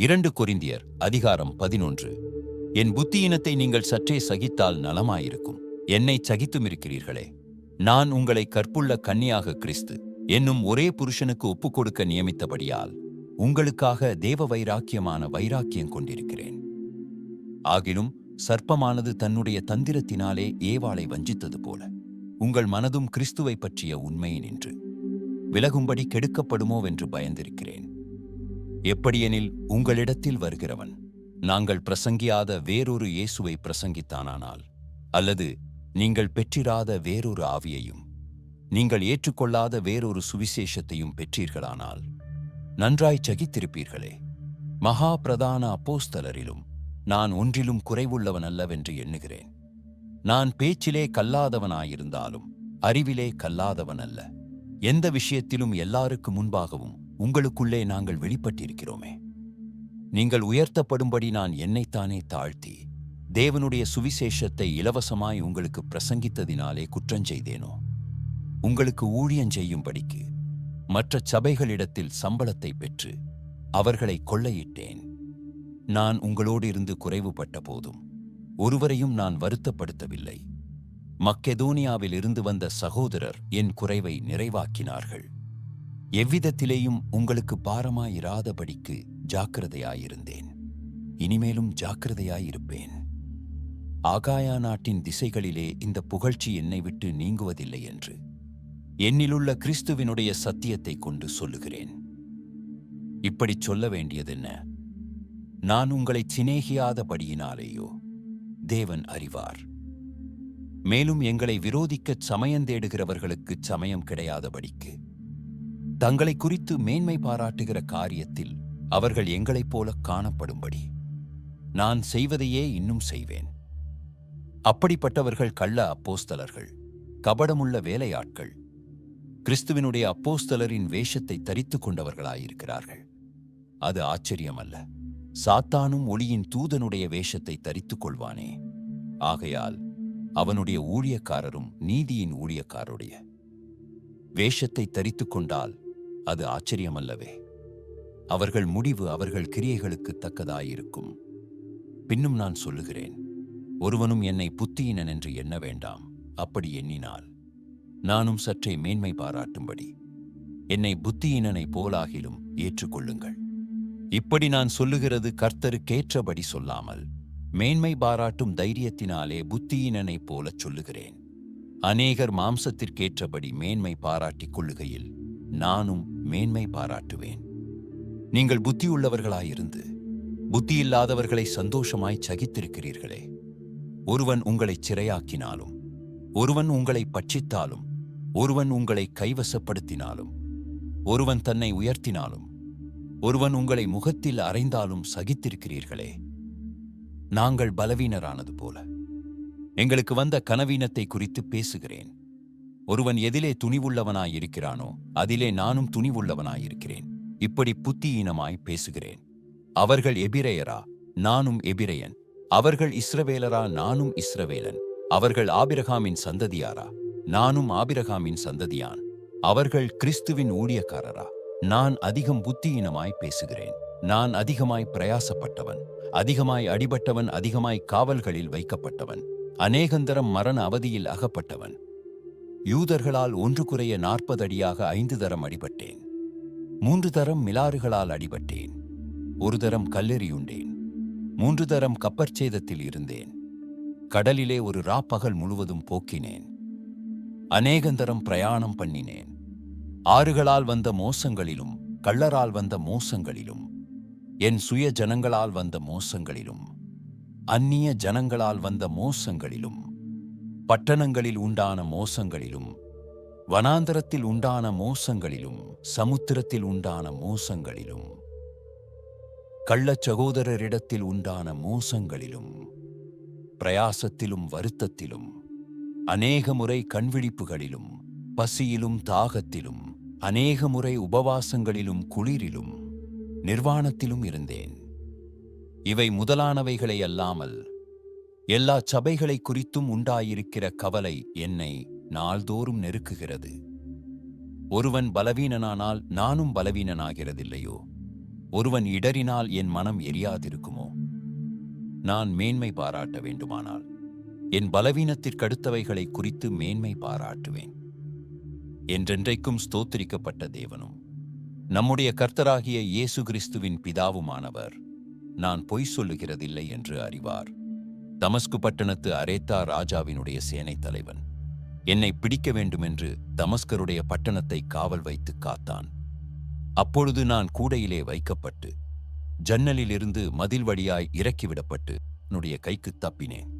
இரண்டு கொரிந்தியர் அதிகாரம் பதினொன்று. என் புத்தியினத்தை நீங்கள் சற்றே சகித்தால் நலமாயிருக்கும். என்னை சகித்தும் இருக்கிறீர்களே நான் உங்களை கற்புள்ள கன்னியாக கிறிஸ்து என்னும் ஒரே புருஷனுக்கு ஒப்புக் கொடுக்க நியமித்தபடியால் உங்களுக்காக தேவ வைராக்கியமான வைராக்கியம் கொண்டிருக்கிறேன். ஆகிலும் சர்ப்பமானது தன்னுடைய தந்திரத்தினாலே ஏவாளை வஞ்சித்தது போல உங்கள் மனதும் கிறிஸ்துவை பற்றிய உண்மையை நின்று விலகும்படி கெடுக்கப்படுமோவென்று பயந்திருக்கிறேன். எப்படியெனில் உங்களிடத்தில் வருகிறவன். நாங்கள் பிரசங்கியாத வேறொரு இயேசுவை பிரசங்கித்தானானால் அல்லது நீங்கள் பெற்றிராத வேறொரு ஆவியையும் நீங்கள் ஏற்றுக்கொள்ளாத வேறொரு சுவிசேஷத்தையும் பெற்றீர்களானால் நன்றாய் சகித்திருப்பீர்களே. மகா பிரதான அப்போஸ்தலரிலும் நான் ஒன்றிலும் குறைவுள்ளவன் அல்லவென்று எண்ணுகிறேன். நான் பேச்சிலே கல்லாதவனாயிருந்தாலும் அறிவிலே கல்லாதவன் அல்ல. எந்த விஷயத்திலும் எல்லாருக்கு முன்பாகவும் உங்களுக்குள்ளே நாங்கள் வெளிப்பட்டிருக்கிறோமே. நீங்கள் உயர்த்தப்படும்படி நான் என்னைத்தானே தாழ்த்தி தேவனுடைய சுவிசேஷத்தை இலவசமாய் உங்களுக்கு பிரசங்கித்ததினாலே குற்றஞ்செய்தேனோ உங்களுக்கு ஊழியஞ்செய்யும்படிக்கு மற்ற சபைகளிடத்தில் சம்பளத்தை பெற்று அவர்களை கொள்ளையிட்டேன். நான் உங்களோடு இருந்து குறைவுபட்ட போதும் ஒருவரையும் நான் வருத்தப்படுத்தவில்லை. மக்கெதோனியாவில் இருந்து வந்த சகோதரர் என் குறைவை நிறைவாக்கினார்கள். எவ்விதத்திலேயும் உங்களுக்கு பாரமாயிராதபடிக்கு ஜாக்கிரதையாயிருந்தேன். இனிமேலும் ஜாக்கிரதையாயிருப்பேன். ஆகாயா நாட்டின் திசைகளிலே இந்த புகழ்ச்சி என்னை விட்டு நீங்குவதில்லை என்று என்னிலுள்ள கிறிஸ்துவினுடைய சத்தியத்தை கொண்டு சொல்லுகிறேன். இப்படிச் சொல்ல வேண்டியதென்ன? நான் உங்களை சிநேகியாதபடியினாலேயோ? தேவன் அறிவார். மேலும் எங்களை விரோதிக்கச் சமயந்தேடுகிறவர்களுக்கு சமயம் கிடையாதபடிக்கு தங்களை குறித்து மேன்மை பாராட்டுகிற காரியத்தில் அவர்கள் எங்களைப் போல காணப்படும்படி. நான் செய்வதையே இன்னும் செய்வேன். அப்படிப்பட்டவர்கள் கள்ள அப்போஸ்தலர்கள் கபடமுள்ள வேலையாட்கள் கிறிஸ்துவினுடைய அப்போஸ்தலரின் வேஷத்தை தரித்துக் கொண்டவர்களாயிருக்கிறார்கள். அது ஆச்சரியமல்ல. சாத்தானும் ஒளியின் தூதனுடைய வேஷத்தை தரித்துக் கொள்வானே. ஆகையால் அவனுடைய ஊழியக்காரரும் நீதியின் ஊழியக்காரருடைய வேஷத்தை தரித்துக் கொண்டால் அது ஆச்சரியமல்லவே. அவர்கள் முடிவு அவர்கள் கிரியைகளுக்கு தக்கதாயிருக்கும். பின்னும் நான் சொல்லுகிறேன் ஒருவனும் என்னை புத்தியினன் என்று எண்ண வேண்டாம். அப்படி எண்ணினால் நானும் சற்றே மேன்மை பாராட்டும்படி என்னை புத்தியினனை போலாகிலும் ஏற்றுக்கொள்ளுங்கள். இப்படி நான் சொல்லுகிறது கர்த்தருக்கேற்றபடி சொல்லாமல் மேன்மை பாராட்டும் தைரியத்தினாலே புத்தியினனைப் போலச் சொல்லுகிறேன். அநேகர் மாம்சத்திற்கேற்றபடி மேன்மை பாராட்டிக் கொள்ளுகையில் நானும் மேன்மை பாராட்டுவேன். நீங்கள் புத்தியுள்ளவர்களாயிருந்து புத்தியில்லாதவர்களை சந்தோஷமாய் சகித்திருக்கிறீர்களே. ஒருவன் உங்களைச் சிறையாக்கினாலும் ஒருவன் உங்களை பட்சித்தாலும் ஒருவன் உங்களை கைவசப்படுத்தினாலும் ஒருவன் தன்னை உயர்த்தினாலும் ஒருவன் உங்களை முகத்தில் அறைந்தாலும் சகித்திருக்கிறீர்களே. நாங்கள் பலவீனரானது போல. எங்களுக்கு வந்த கனவீனத்தை குறித்து பேசுகிறேன். ஒருவன் எதிலே துணிவுள்ளவனாயிருக்கிறானோ அதிலே நானும் துணிவுள்ளவனாயிருக்கிறேன். இப்படி புத்தியீனமாய் பேசுகிறேன். அவர்கள் எபிரேயரா? நானும் எபிரேயன். அவர்கள் இஸ்ரவேலரா? நானும் இஸ்ரவேலன். அவர்கள் ஆபிரகாமின் சந்ததியாரா? நானும் ஆபிரகாமின் சந்ததியான். அவர்கள் கிறிஸ்துவின் ஊழியக்காரரா? நான் அதிகம் புத்தியீனமாய் பேசுகிறேன். நான் அதிகமாய் பிரயாசப்பட்டவன். அதிகமாய் அடிபட்டவன் அதிகமாய் காவல்களில் வைக்கப்பட்டவன். அநேகந்தரம் மரண அவதியில் அகப்பட்டவன். யூதர்களால் ஒன்று குறைய நாற்பது அடியாக ஐந்து தரம் அடிபட்டேன். மூன்று தரம் மிலாறுகளால் அடிபட்டேன். ஒரு தரம் கல்லெறியுண்டேன். மூன்று தரம் கப்பற்சேதத்தில் இருந்தேன். கடலிலே ஒரு ராப்பகல் முழுவதும் போக்கினேன். அநேகந்தரம் பிரயாணம் பண்ணினேன். ஆறுகளால் வந்த மோசங்களிலும் கள்ளரால் வந்த மோசங்களிலும் என் சுய ஜனங்களால் வந்த மோசங்களிலும் அந்நிய ஜனங்களால் வந்த மோசங்களிலும் பட்டணங்களில் உண்டான மோசங்களிலும் வனாந்தரத்தில் உண்டான மோசங்களிலும் சமுத்திரத்தில் உண்டான மோசங்களிலும் கள்ளச் சகோதரரிடத்தில் உண்டான மோசங்களிலும் பிரயாசத்திலும் வருத்தத்திலும் அநேக முறை கண்விழிப்புகளிலும் பசியிலும் தாகத்திலும் அநேக முறை உபவாசங்களிலும் குளிரிலும் நிர்வாணத்திலும் இருந்தேன். இவை முதலானவைகளை அல்லாமல் எல்லா சபைகளை குறித்தும் உண்டாயிருக்கிற கவலை என்னை நாள்தோறும் நெருக்குகிறது. ஒருவன் பலவீனனானால் நானும் பலவீனனாகிறதில்லையோ? ஒருவன் இடறினால் என் மனம் எரியாதிருக்குமோ? நான் மேன்மை பாராட்ட வேண்டுமானால் என் பலவீனத்திற்கடுத்தவைகளை குறித்து மேன்மை பாராட்டுவேன். என்றென்றைக்கும் ஸ்தோத்திரிக்கப்பட்ட தேவனும் நம்முடைய கர்த்தராகிய இயேசு கிறிஸ்துவின் பிதாவுமானவர் நான் பொய் சொல்லுகிறதில்லை என்று அறிவார். தமஸ்கு பட்டணத்து அரேத்தா ராஜாவினுடைய சேனைத் தலைவன். என்னை பிடிக்க வேண்டுமென்று தமஸ்கருடைய பட்டணத்தை காவல் வைத்து காத்தான். அப்பொழுது நான் கூடையிலே வைக்கப்பட்டு ஜன்னலிலிருந்து மதில் வழியாய் இறக்கிவிடப்பட்டு என்னுடைய கைக்கு தப்பினேன்.